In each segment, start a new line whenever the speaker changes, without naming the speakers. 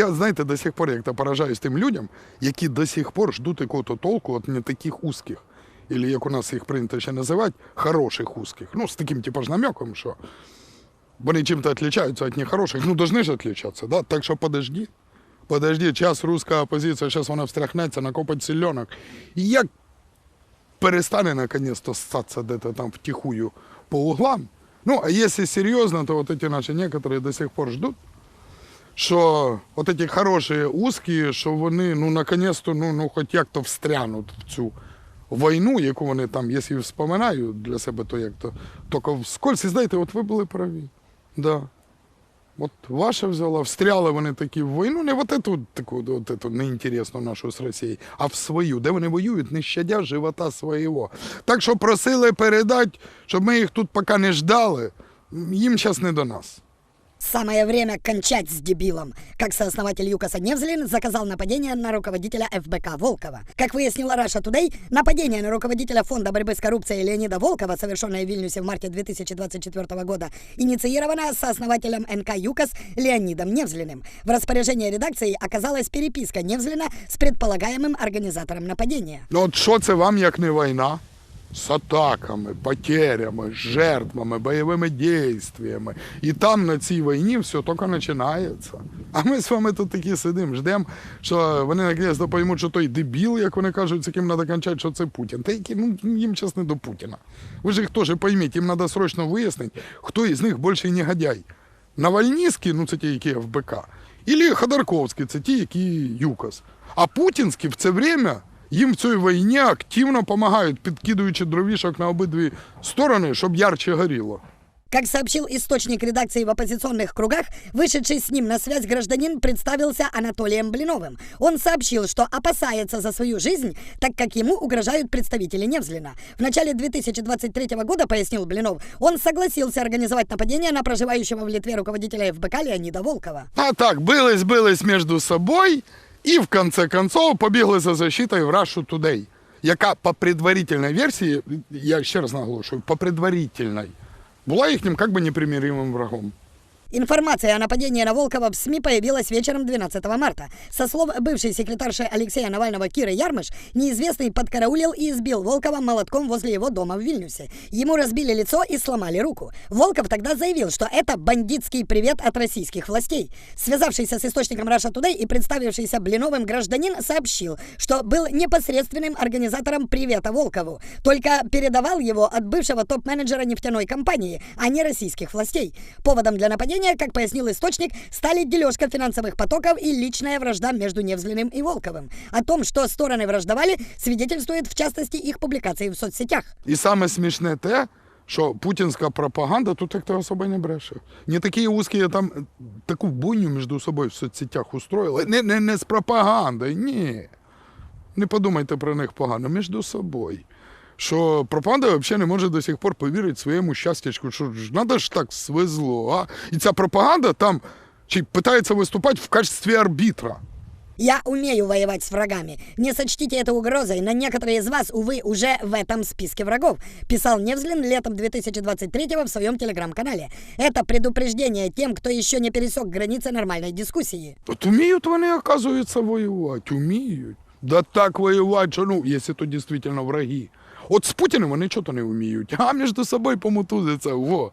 Я, знаєте, до сих пор як то поражаюсь тим людям, які до сих пор ждуть якого-то толку от не таких узких. Или, як у нас їх прийнято ще називати, хороших узких. Ну, з таким типу ж намеком, що вони чим-то відрізняються від нехороших. Ну, должны ж відрізнятися, да? Так що подожди. Подожди, час руська опозиція, зараз вона встряхнеться, накопить сильонок. І як перестане наконец-то ссаться где-то там втихую по углам. Ну, а если серьезно, то вот эти наши некоторые до сих пор ждут, що от эти хороші узкі, що вони ну наконец-то ну, ну хоч як-то встрянуть в цю війну, яку вони там, якщо вспоминають для себе, то як то тільки вскользь, і знаєте, от ви були праві. Да. От ваша взяла, встряли вони такі в війну, не от эту таку от эту неінтересну нашу з Росією, а в свою, де вони воюють, не щадя живота свого. Так що просили передати, щоб ми їх тут поки не ждали, їм зараз не до нас.
Самое время кончать с дебилом. Как сооснователь ЮКОСа Невзлин заказал нападение на руководителя ФБК Волкова. Как выяснила Раша Тудей, нападение на руководителя Фонда борьбы с коррупцией Леонида Волкова, совершенное в Вильнюсе в марте 2024 года, инициировано сооснователем НК ЮКОС Леонидом Невзлиным. В распоряжении редакции оказалась переписка Невзлина с предполагаемым организатором нападения.
Ну от що це вам як не війна? З атаками, потерями, жертвами, бойовими дійствами. І там на цій війні все тільки починається. А ми з вами тут такі сидимо, ждемо, що вони наконець поймуть, що той дебіл, як вони кажуть, з яким треба кончати, що це Путін. Та які, ну, їм час не до Путіна. Ви ж їх теж пойміть, їм треба срочно вияснити, хто із них більший негодяй. Навальніський, ну це ті, які ФБК, і Ходорковський, це ті, які ЮКОС. А путінські в це время їм в цій війні активно допомагають, підкидуючи дровішок на обидві сторони, щоб ярче горіло.
Как сообщил источник редакции в оппозиционных кругах, вышедший с ним на связь гражданин представился Анатолием Блиновым. Он сообщил, что опасается за свою жизнь, так как ему угрожают представители Невзлина. В начале 2023 года, пояснил Блинов, он согласился организовать нападение на проживающего в Литве руководителя ФБК Леонида Волкова.
А так, бились, бились між і в конце концов побігли за защитою в Russia Today, яка по предварительной версії, я ще раз наголошую, по предварительной, була їхнім как бы непримиримым врагом.
Информация о нападении на Волкова в СМИ появилась вечером 12 марта. Со слов бывшей секретарши Алексея Навального Киры Ярмыш, неизвестный подкараулил и избил Волкова молотком возле его дома в Вильнюсе. Ему разбили лицо и сломали руку. Волков тогда заявил, что это бандитский привет от российских властей. Связавшийся с источником Раша Тудей и представившийся Блиновым гражданин сообщил, что был непосредственным организатором привета Волкову, только передавал его от бывшего топ-менеджера нефтяной компании, а не российских властей. Поводом для нападения, как пояснил источник, стали дележка финансовых потоков и личная вражда между Невзлиным и Волковым. О том, что стороны враждовали, свидетельствует в частности их публикации в соцсетях.
І саме смішне те, що путінська пропаганда тут як то особо не бреше. Не такі узкі там е, таку буйню між собою в соцсетях устроїли. Не, не, не з пропагандою, ні. Не подумайте про них погано, між собою. Що пропаганда взагалі не може до сих пор повірити своєму щастячку, що ж надо ж так свезло. А? І ця пропаганда там чи питається виступати в качестві арбітра.
Я умею воевать с врагами. Не сочтите это угрозой, но некоторые из вас, увы, уже в этом списке врагов, писал Невзлин летом 2023 в своем телеграм-канале. Это предупреждение тем, кто еще не пересек границы нормальной дискуссии.
От уміють вони, оказується, воювати. Уміють. Да так воювати, що ну, якщо то дійсно враги. От з Путіним вони чого-то не вміють, а між собою помутузиться. Во.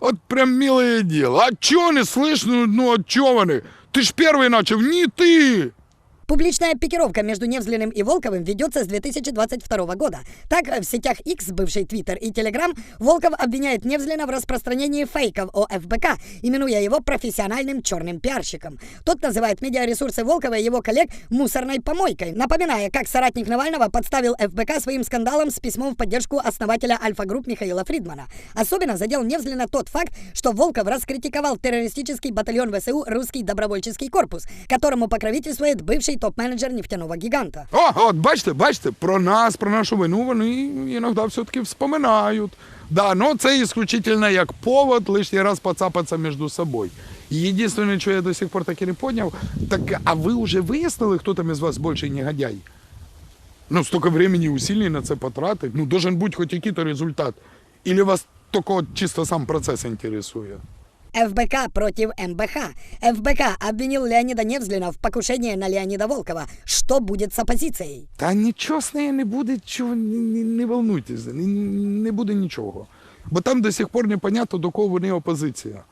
От прям милое діло. А чого не слышно? Ну, от чого вони? Ти ж перший почав, ні ти.
Публичная пикировка между Невзлиным и Волковым ведется с 2022 года. Так, в сетях X, бывший Twitter и Telegram, Волков обвиняет Невзлина в распространении фейков о ФБК, именуя его профессиональным черным пиарщиком. Тот называет медиаресурсы Волкова и его коллег мусорной помойкой, напоминая, как соратник Навального подставил ФБК своим скандалом с письмом в поддержку основателя Альфа-групп Михаила Фридмана. Особенно задел Невзлина тот факт, что Волков раскритиковал террористический батальон ВСУ «Русский добровольческий корпус», которому покровительствует бывший топ-менеджер нефтяного гиганта.
О, от бачите, бачите, про нас, про нашу війну вони іноді все-таки вспоминають. Да, но це исключительно як повод лишній раз поцапатися між собою. Єдине, що я до сих пор так і не поняв, так а ви вже вияснили, хто там із вас більший негодяй? Ну, столько времени и усилий на це потратить. Ну, должен бути хоч якийсь результат. Или вас тільки от чисто сам процес інтересує?
ФБК против МБХ. ФБК обвинил Леонида Невзлина в покушении на Леонида Волкова. Что будет с оппозицией?
Та нічого з нею не буде, чого не, не, волнуйтесь, не, не буде нічого. Бо там до сих пор не понятно, до кого вони опозиція.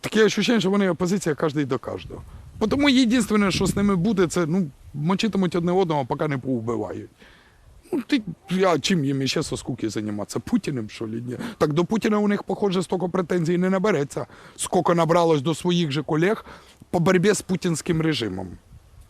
Таке відчуття, що вони опозиція кожен до кожного. Тому єдине, що з ними буде, це ну, мочитимуть одне одного, поки не поубивають. Ну, ти, а чим їм ще со скуки займатися? Путіним, що ли? Ні? Так до Путіна у них, похоже, стільки претензій не набереться, скільки набралось до своїх же колег по боротьбі з путінським режимом.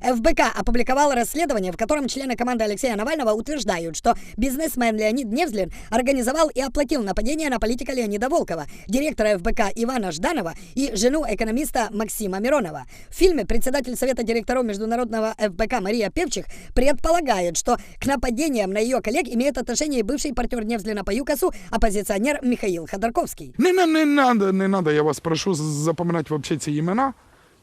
ФБК опубликовал расследование, в котором члены команды Алексея Навального утверждают, что бизнесмен Леонид Невзлин организовал и оплатил нападение на политика Леонида Волкова, директора ФБК Ивана Жданова и жену экономиста Максима Миронова. В фильме председатель Совета директоров Международного ФБК Мария Певчих предполагает, что к нападениям на ее коллег имеет отношение и бывший партнер Невзлина по ЮКОСу оппозиционер Михаил Ходорковский.
Не, не, не надо, не надо, я вас прошу з- запам'ятати вообще ці імена.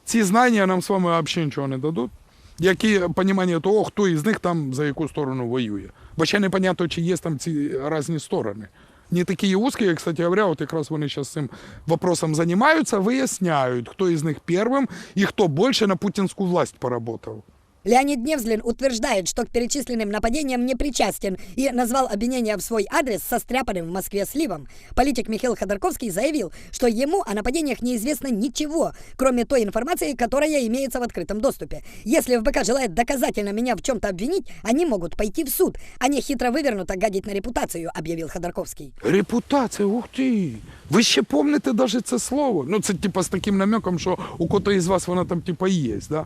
Ці знання нам з вами взагалі нічого не дадуть. Які розуміння того, хто із них там за яку сторону воює. Бо ще не понятно, чи є там ці різні сторони. Не такі узкі, кстати говоря, от якраз вони зараз цим вопросом займаються, виясняють, хто із них першим і хто більше на путінську власть поработав.
Леонид Невзлин утверждает, что к перечисленным нападениям не причастен и назвал обвинение в свой адрес состряпанным в Москве сливом. Политик Михаил Ходорковский заявил, что ему о нападениях неизвестно ничего, кроме той информации, которая имеется в открытом доступе. Если ФБК желает доказательно меня в чем-то обвинить, они могут пойти в суд, а не хитро вывернуто гадить на репутацию, объявил Ходорковский.
Репутація, ух ти. Ви ще помните навіть це слово? Ну, це типа з таким намеком, що у кого із вас вона там типа є, да?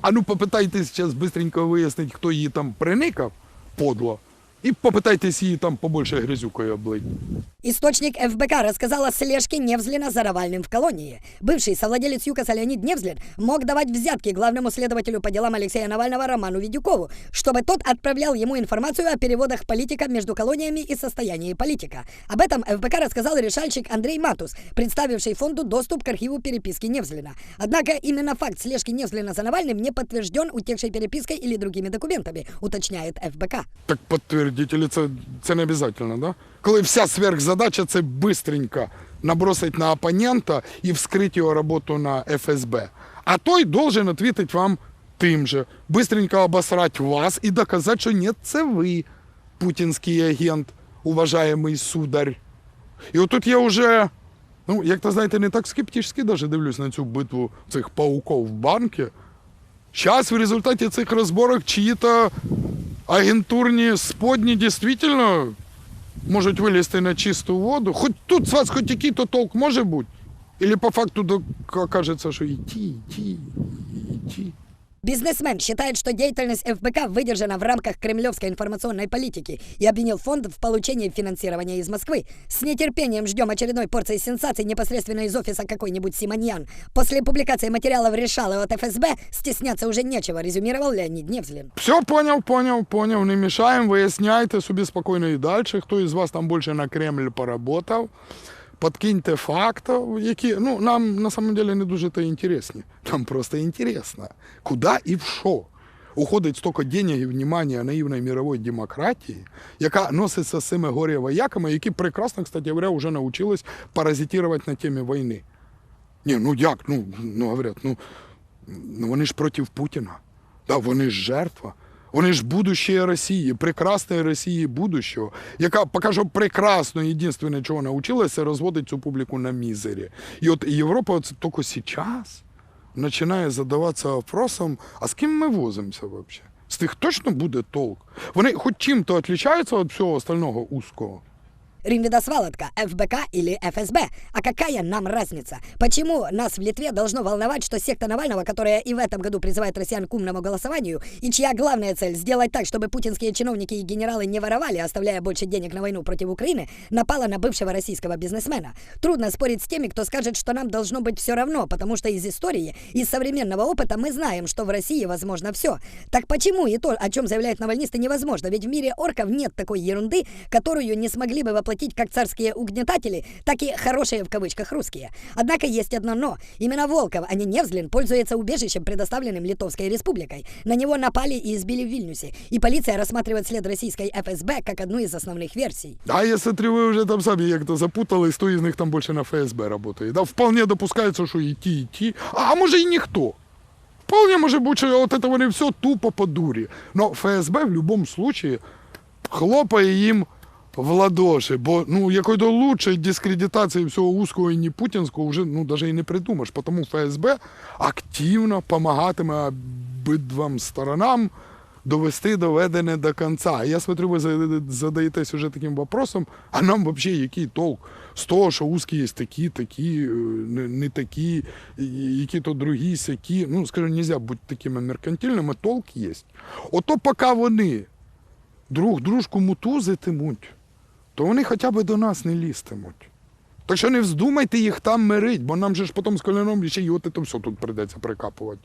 А ну попитайтесь зараз быстренько вияснити, хто її там приникав подло. І попитайтесь її там побольше грязюкою облить.
Источник ФБК рассказал о слежке Невзлина за Навальным в колонии. Бывший совладелец ЮКОСа Леонид Невзлин мог давать взятки главному следователю по делам Алексея Навального Роману Видюкову, чтобы тот отправлял ему информацию о переводах политика между колониями и состоянии политика. Об этом ФБК рассказал решальщик Андрей Матус, представивший фонду доступ к архиву переписки Невзлина. Однако именно факт слежки Невзлина за Навальным не подтвержден утекшей перепиской или другими документами, уточняет ФБК.
Так підтвердіть, или це, це не обов'язково, да? Коли вся сверхзадача це бистренько набросить на опонента і вскрити його роботу на ФСБ. А той должен відповідати вам тим же. Бистренько обосрать вас і доказати, що ні, це ви, путінський агент, уважаємий сударь. І отут я вже, ну, як то знаєте, не так скептично даже дивлюсь на цю битву цих пауков в банки. Зараз в результаті цих розборок чиї-то агентурні сподні дійсно можуть вилізти на чисту воду. Хоч тут з вас хоч який-то толк може бути. Или по факту до- кажеться, що йти, йти, йти.
Бизнесмен считает, что деятельность ФБК выдержана в рамках кремлевской информационной политики и обвинил фонд в получении финансирования из Москвы. С нетерпением ждем очередной порции сенсаций непосредственно из офиса какой-нибудь Симоньян. После публикации материалов решал от ФСБ стесняться уже нечего, резюмировал Леонид Невзлин.
Все, поняв, поняв, поняв. Не мішаємо, виясняйте собі спокійно і далі. Хто із вас там більше на Кремль поработав. Подкиньте факти, які ну, нам на самом деле не дуже то інтересні. Нам просто інтересно, куди і в що уходить стільки денег і внимання наївної мирової демократії, яка носиться з цими горя-вояками, які прекрасно, кстати говоря, вже навчились паразитувати на темі війни. Ні, ну як? Ну, ну говорять, ну, ну вони ж проти Путіна. Да, вони ж жертва. Вони ж будущее Росії, прекрасної Росії будущого, яка поки що прекрасно, єдине, чого навчилася, розводить цю публіку на мізері. І от Європа от тільки зараз починає задаватися вопросом, а з ким ми возимося взагалі? З тих точно буде толк? Вони хоч чим-то відрізняються від всього остального узкого?
Римвидас Валотка, ФБК или ФСБ? А какая нам разница? Почему нас в Литве должно волновать, что секта Навального, которая и в этом году призывает россиян к умному голосованию, и чья главная цель сделать так, чтобы путинские чиновники и генералы не воровали, оставляя больше денег на войну против Украины, напала на бывшего российского бизнесмена? Трудно спорить с теми, кто скажет, что нам должно быть все равно, потому что из истории, из современного опыта мы знаем, что в России возможно все. Так почему и то, о чем заявляют навальнисты, невозможно? Ведь в мире орков нет такой ерунды, которую не смогли бы воплотить платить как царские угнетатели, так и «хорошие» в кавычках русские. Однако есть одно «но». Именно Волков, а не Невзлин, пользуется убежищем, предоставленным Литовской республикой. На него напали и избили в Вильнюсе. И полиция рассматривает след российской ФСБ как одну из основных версий.
А я смотрю, ви вже там самі як-то запутались, хто із них там більше на ФСБ працює. Да, вполне допускається, що і ті, і ті. А, а може і ніхто. Вполне може бути, що от це вони все тупо по дурі. Но ФСБ в будь-якому випадку хлопає їм в ладоші, бо ну якої до лучшої дискредитації всього узкого і не путінського вже ну навіть і не придумаєш. Тому ФСБ активно допомагатиме обидвам сторонам довести доведене до кінця. Я смотрю, ви задаєтесь уже таким вопросом, а нам взагалі який толк з того, що узкі є такі, такі, е, не, не такі, які то другі, сякі. Ну, скажу, нельзя бути такими меркантильними, толк є. Ото поки вони друг дружку мутузитимуть, то вони хоча б до нас не лізтимуть. Так що не вздумайте їх там мирить, бо нам же ж потім з коляном ще й от це все тут прийдеться прикапувати.